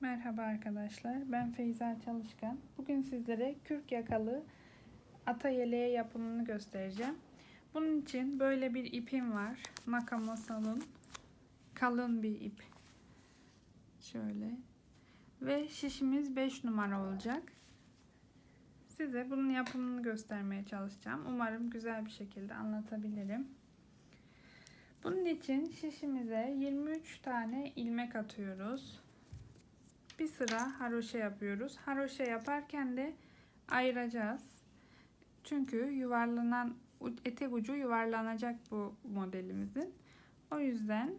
Merhaba arkadaşlar, ben Feyza Çalışkan. Bugün sizlere kürk yakalı ata yeleği yapımını göstereceğim. Bunun için böyle bir ipim var. Nakamosal'ın kalın bir ip. Şöyle. Ve şişimiz 5 numara olacak. Size bunun yapımını göstermeye çalışacağım. Umarım güzel bir şekilde anlatabilirim. Bunun için şişimize 23 tane ilmek atıyoruz bir sıra haroşa yapıyoruz. Haroşa yaparken de ayıracağız. Çünkü yuvarlanan etek ucu yuvarlanacak bu modelimizin. O yüzden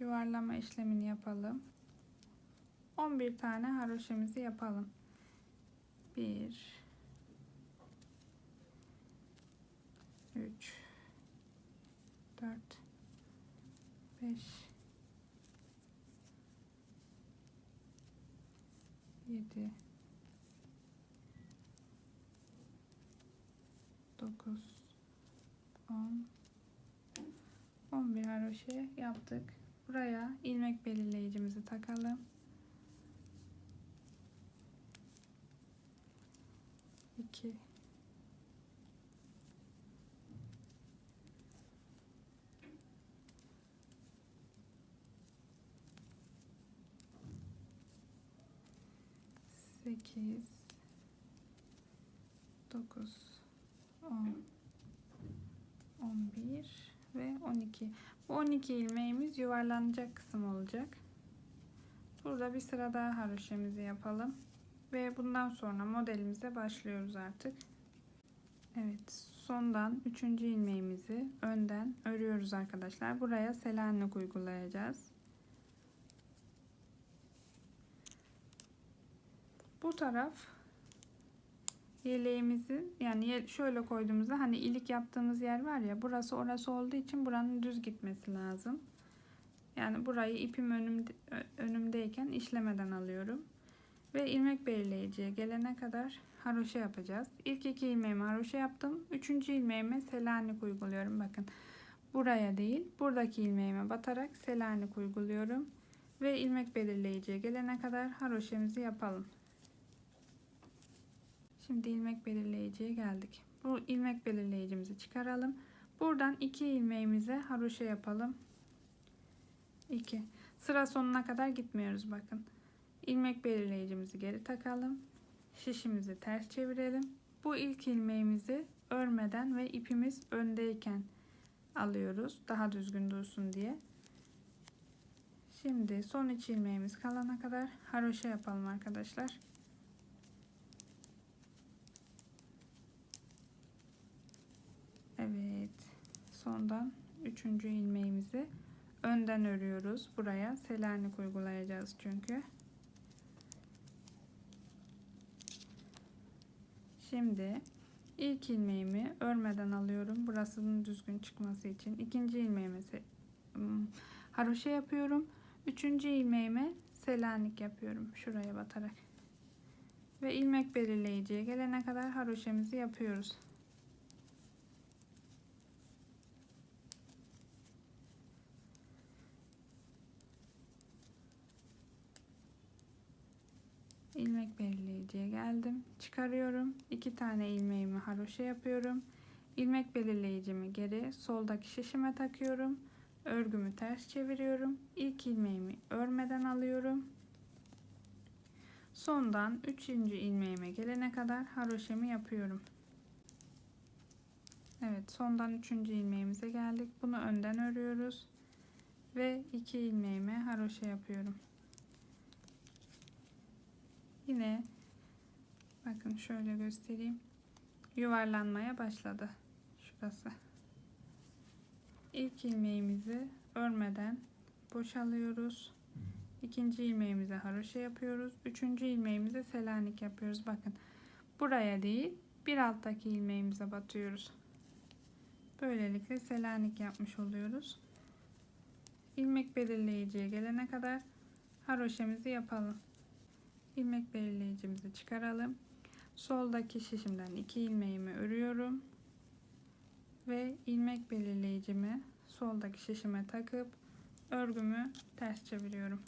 yuvarlama işlemini yapalım. 11 tane haroşemizi yapalım. 1 3 4 5 7 9 10 11 haroşe yaptık. Buraya ilmek belirleyicimizi takalım. 2 8 9 10 11 ve 12 bu 12 ilmeğimiz yuvarlanacak kısım olacak. Burada bir sıra daha haroşemizi yapalım ve bundan sonra modelimize başlıyoruz artık. Evet sondan 3. ilmeğimizi önden örüyoruz arkadaşlar. Buraya selanik uygulayacağız bu taraf yeleğimizi yani şöyle koyduğumuzda hani ilik yaptığımız yer var ya burası orası olduğu için buranın düz gitmesi lazım. Yani burayı ipim önümde, önümdeyken işlemeden alıyorum. Ve ilmek belirleyiciye gelene kadar haroşa yapacağız. İlk iki ilmeğimi haroşa yaptım. Üçüncü ilmeğime selanik uyguluyorum. Bakın buraya değil buradaki ilmeğime batarak selanik uyguluyorum. Ve ilmek belirleyiciye gelene kadar haroşemizi yapalım. Şimdi ilmek belirleyiciye geldik. Bu ilmek belirleyicimizi çıkaralım. Buradan iki ilmeğimize haroşa yapalım. 2. Sıra sonuna kadar gitmiyoruz bakın. İlmek belirleyicimizi geri takalım. Şişimizi ters çevirelim. Bu ilk ilmeğimizi örmeden ve ipimiz öndeyken alıyoruz. Daha düzgün dursun diye. Şimdi son iç ilmeğimiz kalana kadar haroşa yapalım arkadaşlar. Evet. Sondan üçüncü ilmeğimizi önden örüyoruz. Buraya selanik uygulayacağız çünkü. Şimdi ilk ilmeğimi örmeden alıyorum. Burasının düzgün çıkması için. ikinci ilmeğimi haroşa yapıyorum. Üçüncü ilmeğime selanik yapıyorum. Şuraya batarak. Ve ilmek belirleyiciye gelene kadar haroşemizi yapıyoruz. İlmek belirleyiciye geldim. Çıkarıyorum. iki tane ilmeğimi haroşa yapıyorum. ilmek belirleyicimi geri soldaki şişime takıyorum. Örgümü ters çeviriyorum. İlk ilmeğimi örmeden alıyorum. Sondan 3. ilmeğime gelene kadar haroşemi yapıyorum. Evet sondan 3. ilmeğimize geldik. Bunu önden örüyoruz. Ve 2 ilmeğime haroşa yapıyorum. Yine bakın şöyle göstereyim. Yuvarlanmaya başladı. Şurası. İlk ilmeğimizi örmeden boşalıyoruz. İkinci ilmeğimize haroşa yapıyoruz. Üçüncü ilmeğimize selanik yapıyoruz. Bakın buraya değil bir alttaki ilmeğimize batıyoruz. Böylelikle selanik yapmış oluyoruz. İlmek belirleyiciye gelene kadar haroşemizi yapalım ilmek belirleyicimizi çıkaralım. Soldaki şişimden iki ilmeğimi örüyorum. Ve ilmek belirleyicimi soldaki şişime takıp örgümü ters çeviriyorum.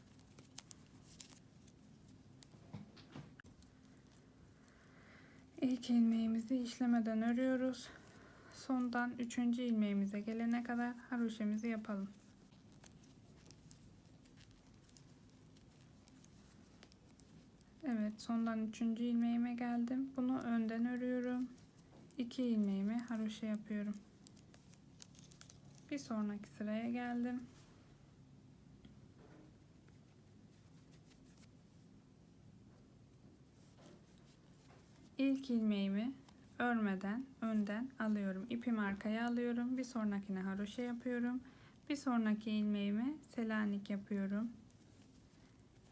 İlk ilmeğimizi işlemeden örüyoruz. Sondan üçüncü ilmeğimize gelene kadar haroşemizi yapalım. Evet sondan üçüncü ilmeğime geldim. Bunu önden örüyorum. İki ilmeğimi haroşa yapıyorum. Bir sonraki sıraya geldim. İlk ilmeğimi örmeden önden alıyorum. İpimi arkaya alıyorum. Bir sonrakine haroşa yapıyorum. Bir sonraki ilmeğimi selanik yapıyorum.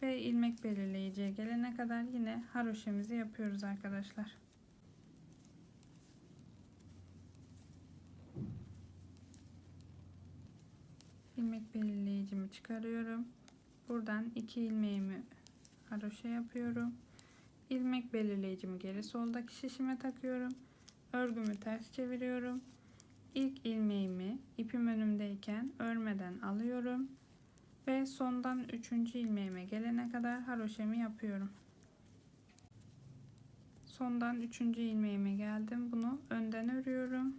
Ve ilmek belirleyiciye gelene kadar yine haroşemizi yapıyoruz arkadaşlar. ilmek belirleyicimi çıkarıyorum. Buradan iki ilmeğimi haroşa yapıyorum. İlmek belirleyicimi geri soldaki şişime takıyorum. Örgümü ters çeviriyorum. İlk ilmeğimi ipim önümdeyken örmeden alıyorum ve sondan üçüncü ilmeğime gelene kadar haroşemi yapıyorum. Sondan üçüncü ilmeğime geldim. Bunu önden örüyorum.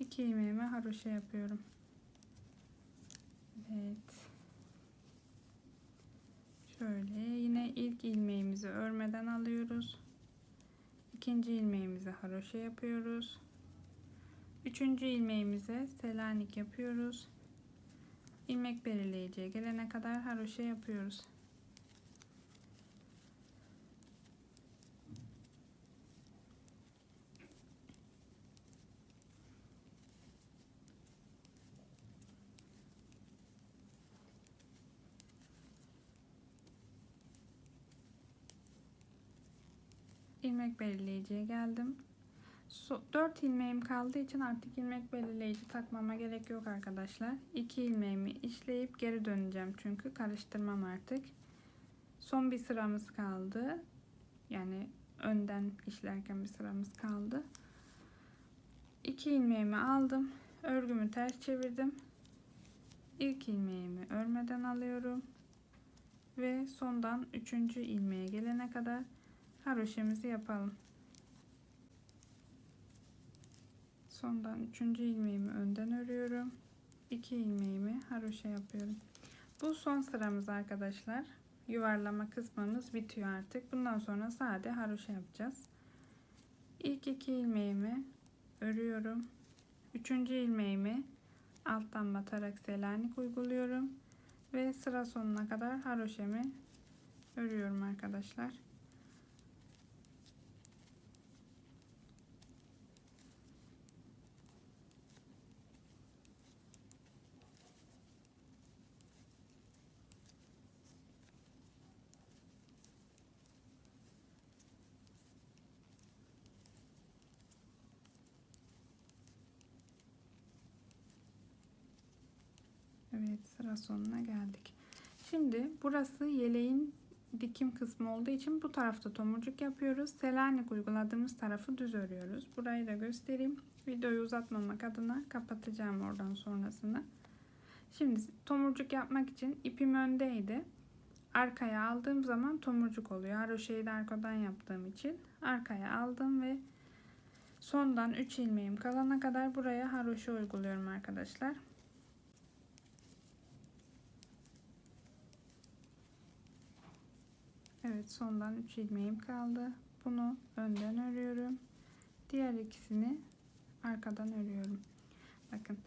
İki ilmeğime haroşa yapıyorum. Evet. Şöyle yine ilk ilmeğimizi örmeden alıyoruz. İkinci ilmeğimizi haroşa yapıyoruz. Üçüncü ilmeğimize selanik yapıyoruz. İlmek belirleyiciye gelene kadar haroşa yapıyoruz. ilmek belirleyiciye geldim. 4 ilmeğim kaldığı için artık ilmek belirleyici takmama gerek yok arkadaşlar. 2 ilmeğimi işleyip geri döneceğim çünkü karıştırmam artık. Son bir sıramız kaldı. Yani önden işlerken bir sıramız kaldı. 2 ilmeğimi aldım. Örgümü ters çevirdim. İlk ilmeğimi örmeden alıyorum. Ve sondan 3. ilmeğe gelene kadar haroşemizi yapalım. Sondan üçüncü ilmeğimi önden örüyorum. 2 ilmeğimi haroşa yapıyorum. Bu son sıramız arkadaşlar. Yuvarlama kısmımız bitiyor artık. Bundan sonra sade haroşa yapacağız. İlk iki ilmeğimi örüyorum. Üçüncü ilmeğimi alttan batarak selanik uyguluyorum. Ve sıra sonuna kadar haroşemi örüyorum arkadaşlar. Evet sıra sonuna geldik. Şimdi burası yeleğin dikim kısmı olduğu için bu tarafta tomurcuk yapıyoruz. Selanik uyguladığımız tarafı düz örüyoruz. Burayı da göstereyim. Videoyu uzatmamak adına kapatacağım oradan sonrasını. Şimdi tomurcuk yapmak için ipim öndeydi. Arkaya aldığım zaman tomurcuk oluyor. Haroşeyi de arkadan yaptığım için arkaya aldım ve sondan 3 ilmeğim kalana kadar buraya haroşa uyguluyorum arkadaşlar. Evet sondan 3 ilmeğim kaldı. Bunu önden örüyorum. Diğer ikisini arkadan örüyorum. Bakın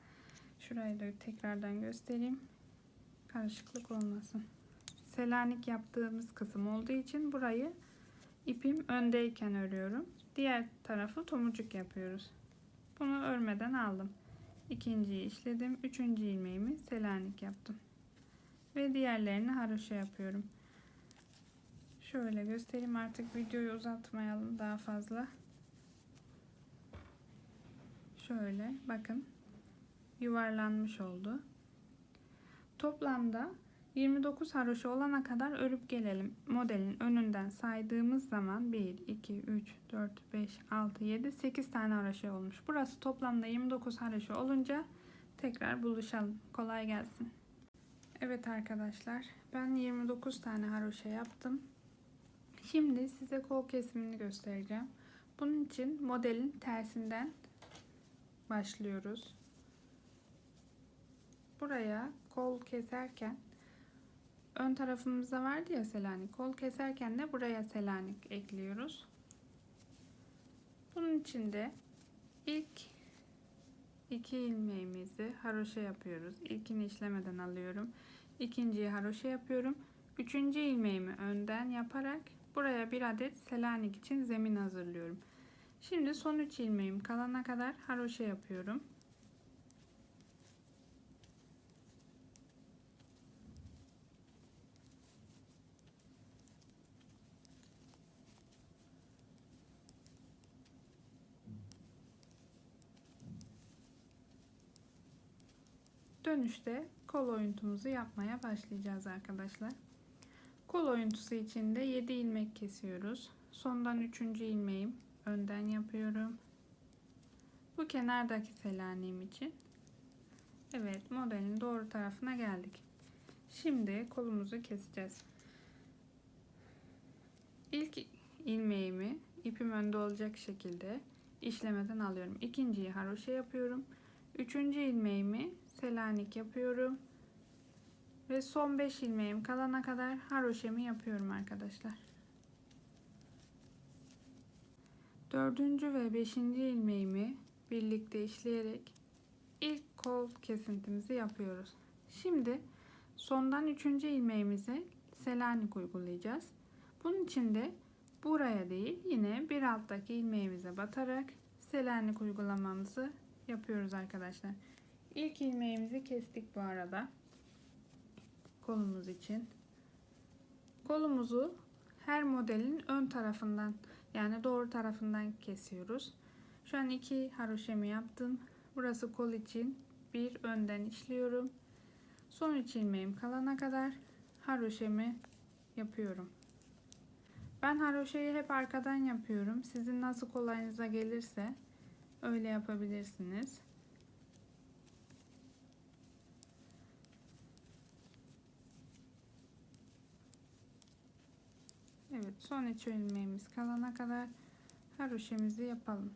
şurayı da tekrardan göstereyim. Karışıklık olmasın. Selanik yaptığımız kısım olduğu için burayı ipim öndeyken örüyorum. Diğer tarafı tomurcuk yapıyoruz. Bunu örmeden aldım. İkinciyi işledim. Üçüncü ilmeğimi selanik yaptım. Ve diğerlerini haroşa yapıyorum. Şöyle göstereyim artık videoyu uzatmayalım daha fazla. Şöyle bakın yuvarlanmış oldu. Toplamda 29 haroşa olana kadar örüp gelelim. Modelin önünden saydığımız zaman 1, 2, 3, 4, 5, 6, 7, 8 tane haroşa olmuş. Burası toplamda 29 haroşa olunca tekrar buluşalım. Kolay gelsin. Evet arkadaşlar ben 29 tane haroşa yaptım. Şimdi size kol kesimini göstereceğim. Bunun için modelin tersinden başlıyoruz. Buraya kol keserken ön tarafımızda vardı ya Selanik. Kol keserken de buraya Selanik ekliyoruz. Bunun için de ilk iki ilmeğimizi haroşa yapıyoruz. İlkini işlemeden alıyorum. İkinciyi haroşa yapıyorum. Üçüncü ilmeğimi önden yaparak buraya bir adet Selanik için zemin hazırlıyorum. Şimdi son üç ilmeğim kalana kadar haroşa yapıyorum. Dönüşte kol oyuntumuzu yapmaya başlayacağız arkadaşlar. Kol oyuntusu için de 7 ilmek kesiyoruz. Sondan 3. ilmeğim önden yapıyorum. Bu kenardaki selanim için. Evet modelin doğru tarafına geldik. Şimdi kolumuzu keseceğiz. İlk ilmeğimi ipim önde olacak şekilde işlemeden alıyorum. İkinciyi haroşa yapıyorum. Üçüncü ilmeğimi Selanik yapıyorum. Ve son 5 ilmeğim kalana kadar haroşemi yapıyorum arkadaşlar. Dördüncü ve beşinci ilmeğimi birlikte işleyerek ilk kol kesintimizi yapıyoruz. Şimdi sondan üçüncü ilmeğimize Selanik uygulayacağız. Bunun için de buraya değil yine bir alttaki ilmeğimize batarak Selanik uygulamamızı yapıyoruz arkadaşlar. İlk ilmeğimizi kestik bu arada. Kolumuz için. Kolumuzu her modelin ön tarafından yani doğru tarafından kesiyoruz. Şu an iki haroşemi yaptım. Burası kol için bir önden işliyorum. Son üç ilmeğim kalana kadar haroşemi yapıyorum. Ben haroşeyi hep arkadan yapıyorum. Sizin nasıl kolayınıza gelirse öyle yapabilirsiniz. Evet son üç ilmeğimiz kalana kadar haroşemizi yapalım.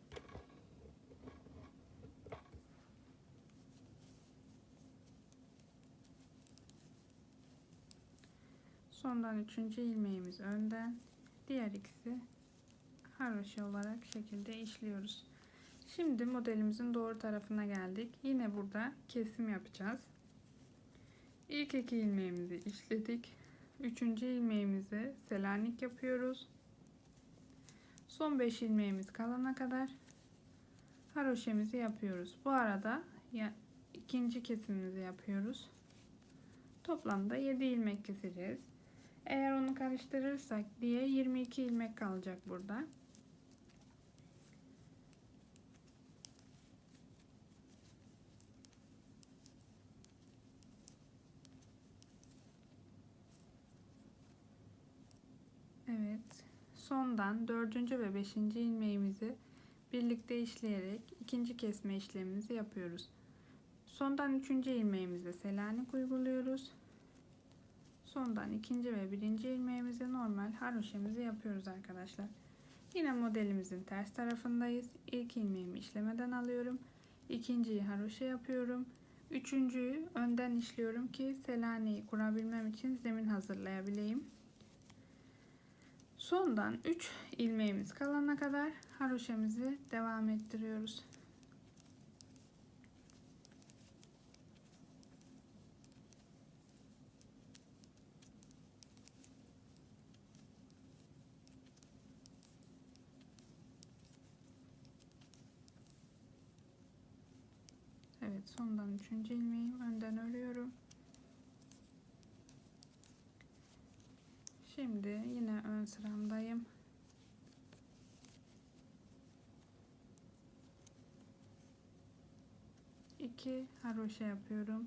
Sondan üçüncü ilmeğimiz önden. Diğer ikisi haroşa olarak şekilde işliyoruz. Şimdi modelimizin doğru tarafına geldik. Yine burada kesim yapacağız. İlk iki ilmeğimizi işledik. Üçüncü ilmeğimizi selanik yapıyoruz. Son 5 ilmeğimiz kalana kadar haroşemizi yapıyoruz. Bu arada ya, ikinci kesimimizi yapıyoruz. Toplamda 7 ilmek keseceğiz. Eğer onu karıştırırsak diye 22 ilmek kalacak burada. Evet. Sondan dördüncü ve beşinci ilmeğimizi birlikte işleyerek ikinci kesme işlemimizi yapıyoruz. Sondan üçüncü ilmeğimize selanik uyguluyoruz. Sondan ikinci ve birinci ilmeğimize normal haroşemizi yapıyoruz arkadaşlar. Yine modelimizin ters tarafındayız. İlk ilmeğimi işlemeden alıyorum. İkinciyi haroşa yapıyorum. Üçüncüyü önden işliyorum ki selaniyi kurabilmem için zemin hazırlayabileyim. Sondan 3 ilmeğimiz kalana kadar haroşemizi devam ettiriyoruz. Evet sondan 3. ilmeği önden örüyorum. Şimdi yine ön sıramdayım. İki haroşa yapıyorum.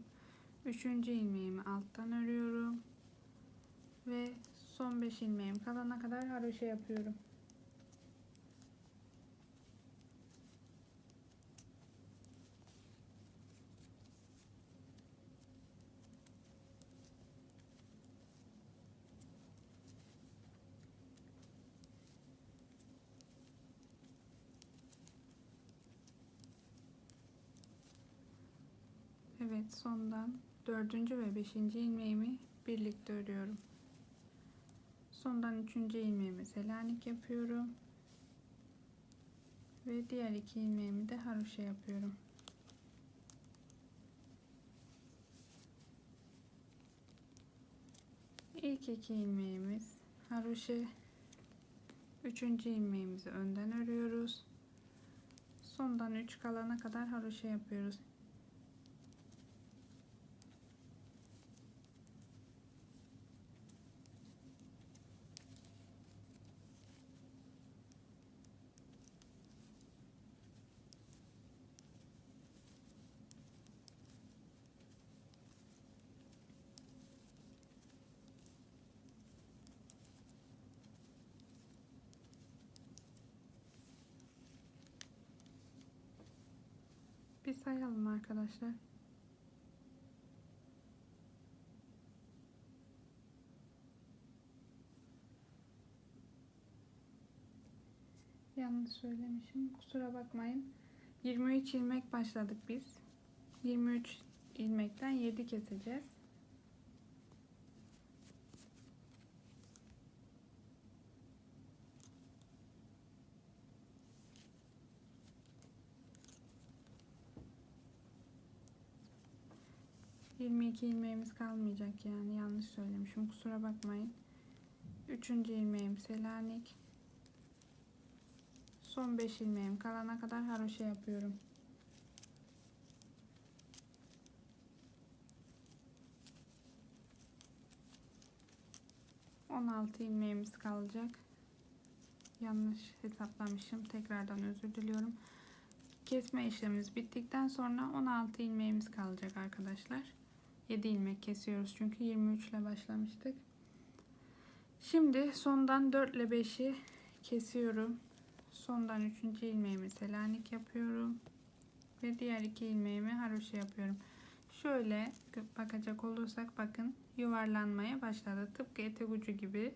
Üçüncü ilmeğimi alttan örüyorum. Ve son beş ilmeğim kalana kadar haroşa yapıyorum. Sondan dördüncü ve beşinci ilmeğimi birlikte örüyorum. Sondan üçüncü ilmeğimi selanik yapıyorum. Ve diğer iki ilmeğimi de haroşa yapıyorum. İlk iki ilmeğimiz haroşa. Üçüncü ilmeğimizi önden örüyoruz. Sondan 3 kalana kadar haroşa yapıyoruz. Bir sayalım arkadaşlar. Yanlış söylemişim. Kusura bakmayın. 23 ilmek başladık biz. 23 ilmekten 7 keseceğiz. Yirmi iki ilmeğimiz kalmayacak yani yanlış söylemişim kusura bakmayın. Üçüncü ilmeğim Selanik. Son 5 ilmeğim kalana kadar haroşa yapıyorum. On altı ilmeğimiz kalacak. Yanlış hesaplamışım. Tekrardan özür diliyorum. Kesme işlemimiz bittikten sonra 16 ilmeğimiz kalacak arkadaşlar. 7 ilmek kesiyoruz çünkü 23 ile başlamıştık. Şimdi sondan 4 ile 5'i kesiyorum. Sondan 3. ilmeğimi selanik yapıyorum. Ve diğer iki ilmeğimi haroşa yapıyorum. Şöyle bakacak olursak bakın yuvarlanmaya başladı. Tıpkı etek ucu gibi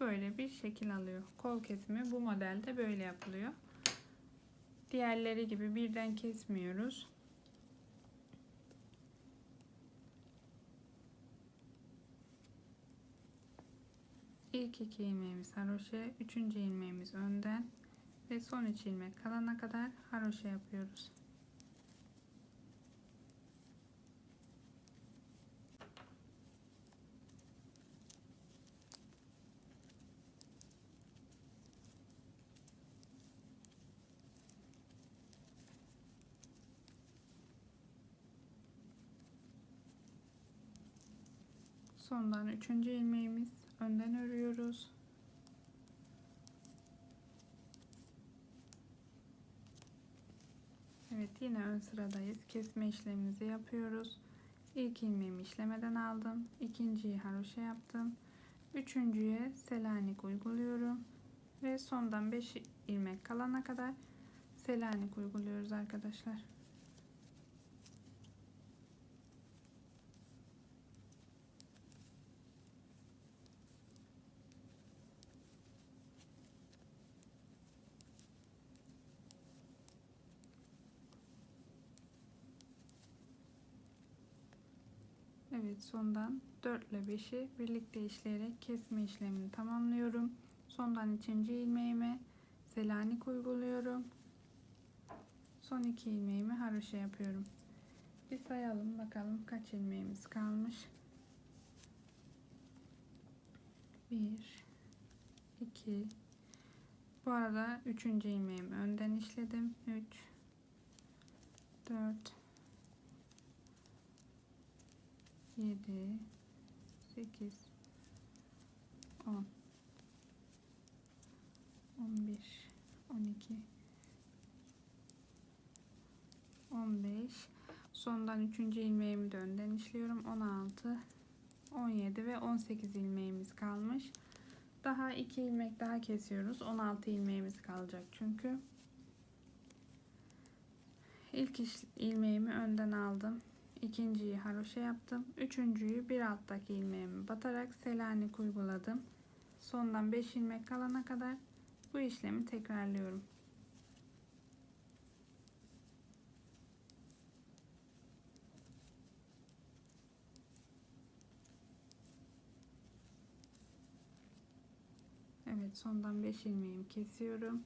böyle bir şekil alıyor. Kol kesimi bu modelde böyle yapılıyor. Diğerleri gibi birden kesmiyoruz. İlk iki ilmeğimiz haroşa, üçüncü ilmeğimiz önden ve son üç ilmek kalana kadar haroşa yapıyoruz. Sondan üçüncü ilmeğimiz önden örüyoruz. Evet yine ön sıradayız. Kesme işlemimizi yapıyoruz. İlk ilmeğimi işlemeden aldım. İkinciyi haroşa yaptım. Üçüncüye selanik uyguluyorum. Ve sondan 5 ilmek kalana kadar selanik uyguluyoruz arkadaşlar. Evet sondan 4 ile 5'i birlikte işleyerek kesme işlemini tamamlıyorum. Sondan 3. ilmeğime selanik uyguluyorum. Son 2 ilmeğimi haroşa yapıyorum. Bir sayalım bakalım kaç ilmeğimiz kalmış. 1 2 Bu arada 3. ilmeğimi önden işledim. 3 4 7 8 10 11 12 15 sondan 3. ilmeğimi de önden işliyorum. 16 17 ve 18 ilmeğimiz kalmış. Daha 2 ilmek daha kesiyoruz. 16 ilmeğimiz kalacak çünkü. İlk ilmeğimi önden aldım ikinciyi haroşa yaptım. Üçüncüyü bir alttaki ilmeğimi batarak selanik uyguladım. Sondan 5 ilmek kalana kadar bu işlemi tekrarlıyorum. Evet sondan 5 ilmeğimi kesiyorum.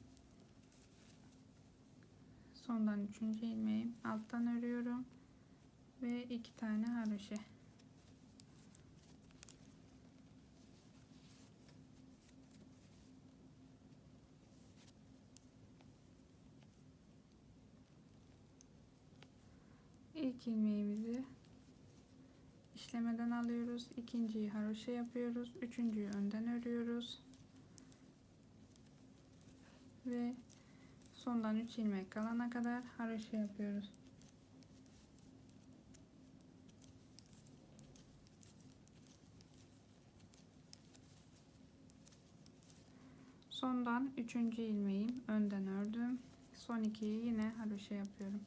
Sondan 3. ilmeğim alttan örüyorum ve 2 tane haroşa. İlk ilmeğimizi işlemeden alıyoruz. ikinciyi haroşa yapıyoruz. Üçüncüyü önden örüyoruz. Ve sondan 3 ilmek kalana kadar haroşa yapıyoruz. Sondan 3. ilmeğim önden ördüm. Son ikiyi yine haroşa yapıyorum.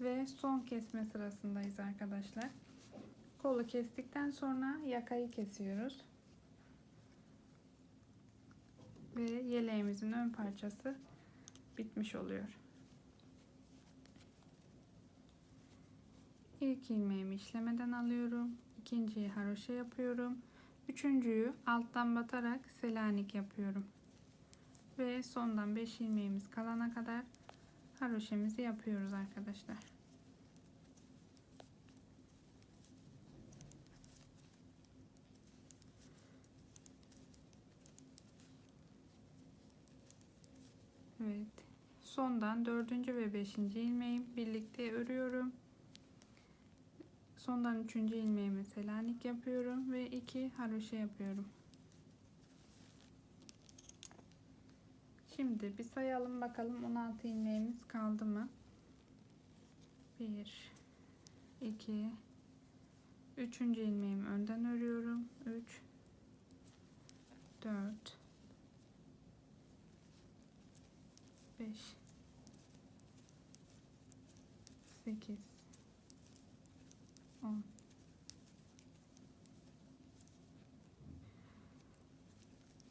Ve son kesme sırasındayız arkadaşlar. Kolu kestikten sonra yakayı kesiyoruz. Ve yeleğimizin ön parçası bitmiş oluyor. İlk ilmeğimi işlemeden alıyorum. İkinciyi haroşa yapıyorum. Üçüncüyü alttan batarak selanik yapıyorum. Ve sondan 5 ilmeğimiz kalana kadar haroşemizi yapıyoruz arkadaşlar. Evet. Sondan dördüncü ve beşinci ilmeğim birlikte örüyorum. Sondan üçüncü ilmeğimi selanik yapıyorum ve iki haroşa yapıyorum. Şimdi bir sayalım bakalım 16 ilmeğimiz kaldı mı? 1 2 3. ilmeğimi önden örüyorum. 3 4 5 8 10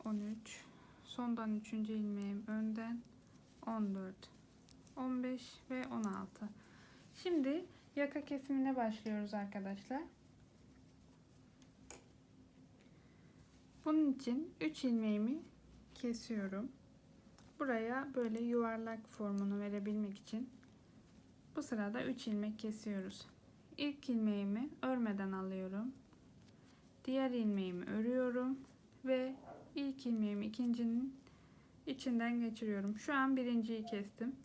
13 sondan 3. ilmeğim önden. 14 15 ve 16 şimdi yaka kesimine başlıyoruz arkadaşlar. Bunun için 3 ilmeğimi kesiyorum. Buraya böyle yuvarlak formunu verebilmek için bu sırada 3 ilmek kesiyoruz. İlk ilmeğimi örmeden alıyorum. Diğer ilmeğimi örüyorum ve ilk ilmeğimi ikincinin içinden geçiriyorum. Şu an birinciyi kestim.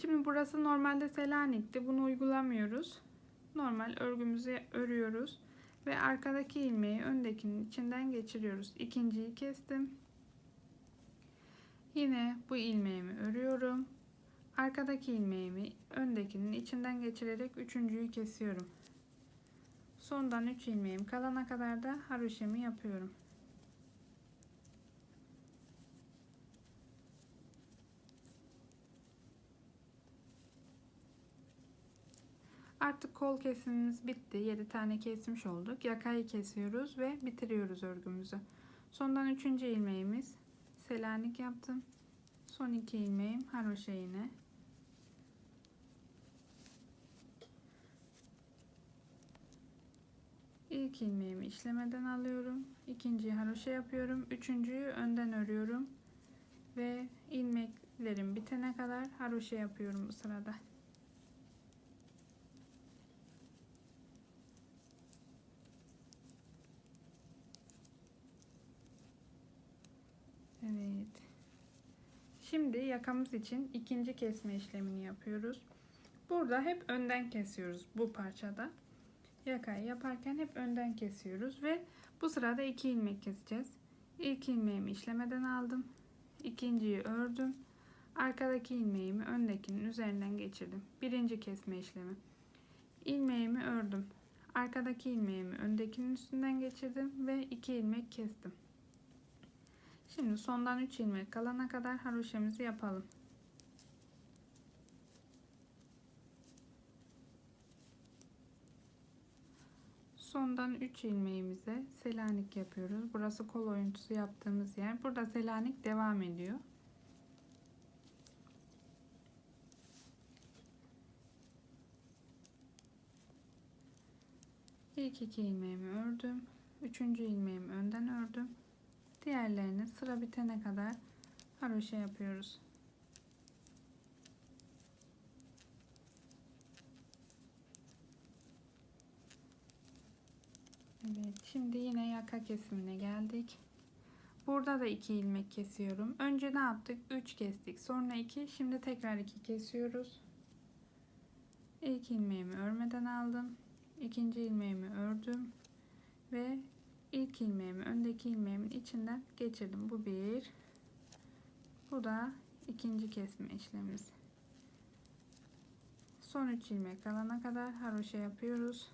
Şimdi burası normalde Selanik'ti. Bunu uygulamıyoruz. Normal örgümüzü örüyoruz. Ve arkadaki ilmeği öndekinin içinden geçiriyoruz. İkinciyi kestim. Yine bu ilmeğimi örüyorum. Arkadaki ilmeğimi öndekinin içinden geçirerek üçüncüyü kesiyorum. Sondan 3 ilmeğim kalana kadar da haroşemi yapıyorum. Artık kol kesimimiz bitti. 7 tane kesmiş olduk. Yakayı kesiyoruz ve bitiriyoruz örgümüzü. Sondan 3. ilmeğimiz selanik yaptım. Son 2 ilmeğim haroşa iğne. İlk ilmeğimi işlemeden alıyorum. İkinciyi haroşa yapıyorum. Üçüncüyü önden örüyorum. Ve ilmeklerim bitene kadar haroşa yapıyorum bu sırada. Evet. Şimdi yakamız için ikinci kesme işlemini yapıyoruz. Burada hep önden kesiyoruz bu parçada. Yakayı yaparken hep önden kesiyoruz ve bu sırada iki ilmek keseceğiz. İlk ilmeğimi işlemeden aldım. İkinciyi ördüm. Arkadaki ilmeğimi öndekinin üzerinden geçirdim. Birinci kesme işlemi. İlmeğimi ördüm. Arkadaki ilmeğimi öndekinin üstünden geçirdim ve iki ilmek kestim. Şimdi sondan 3 ilmek kalana kadar haroşemizi yapalım. Sondan 3 ilmeğimize selanik yapıyoruz. Burası kol oyuntusu yaptığımız yer. Burada selanik devam ediyor. İlk iki ilmeğimi ördüm. Üçüncü ilmeğimi önden ördüm. Diğerlerini sıra bitene kadar haroşa yapıyoruz. Evet, şimdi yine yaka kesimine geldik. Burada da 2 ilmek kesiyorum. Önce ne yaptık? 3 kestik. Sonra 2. Şimdi tekrar 2 kesiyoruz. İlk ilmeğimi örmeden aldım. İkinci ilmeğimi ördüm. Ve ilk ilmeğimi öndeki ilmeğimin içinden geçirdim. Bu bir. Bu da ikinci kesme işlemimiz. Son 3 ilmek kalana kadar haroşa yapıyoruz.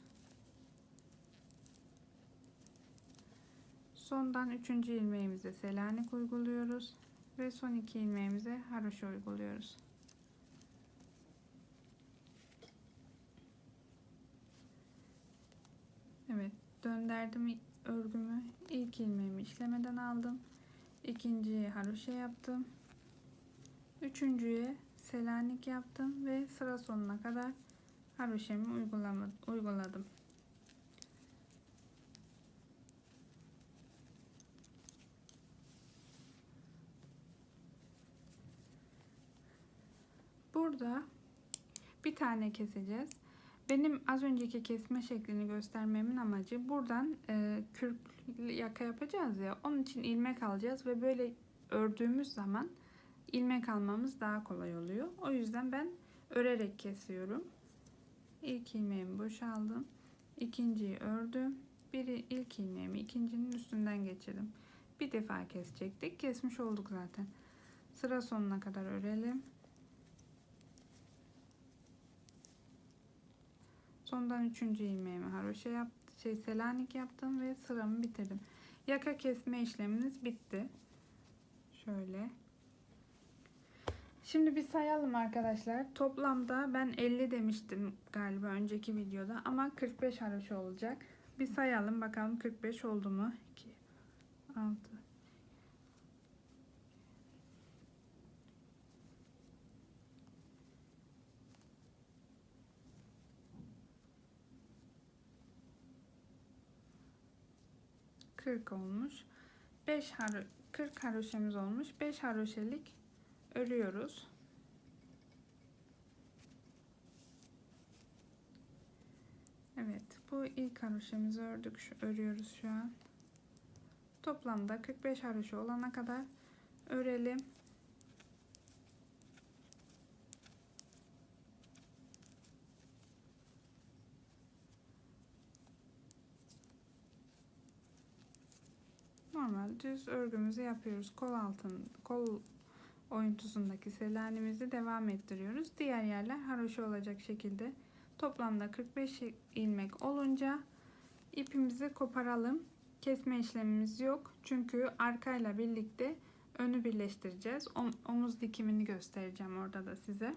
Sondan 3. ilmeğimize selanik uyguluyoruz ve son 2 ilmeğimize haroşa uyguluyoruz. Evet, döndürdüm örgümü. İlk ilmeğimi işlemeden aldım. İkinciye haroşa yaptım. Üçüncüye selanik yaptım ve sıra sonuna kadar haroşamı uyguladım. Burada bir tane keseceğiz. Benim az önceki kesme şeklini göstermemin amacı buradan e, kürk yaka yapacağız ya onun için ilmek alacağız ve böyle ördüğümüz zaman ilmek almamız daha kolay oluyor. O yüzden ben örerek kesiyorum. İlk ilmeğimi boşaldım. ikinciyi ördüm. Biri ilk ilmeğimi ikincinin üstünden geçirdim. Bir defa kesecektik. Kesmiş olduk zaten. Sıra sonuna kadar örelim. Sondan üçüncü ilmeğimi haroşa yaptım. Şey selanik yaptım ve sıramı bitirdim. Yaka kesme işleminiz bitti. Şöyle. Şimdi bir sayalım arkadaşlar. Toplamda ben 50 demiştim galiba önceki videoda ama 45 haroşa olacak. Bir sayalım bakalım 45 oldu mu? 2 6 40 olmuş. 5 haro 40 haroşemiz olmuş. 5 haroşelik örüyoruz. Evet, bu ilk haroşemizi ördük. Şu, örüyoruz şu an. Toplamda 45 haroşa olana kadar örelim. normal düz örgümüzü yapıyoruz. Kol altın, kol oyuntusundaki selenimizi devam ettiriyoruz. Diğer yerler haroşa olacak şekilde toplamda 45 ilmek olunca ipimizi koparalım. Kesme işlemimiz yok. Çünkü arkayla birlikte önü birleştireceğiz. Omuz dikimini göstereceğim orada da size.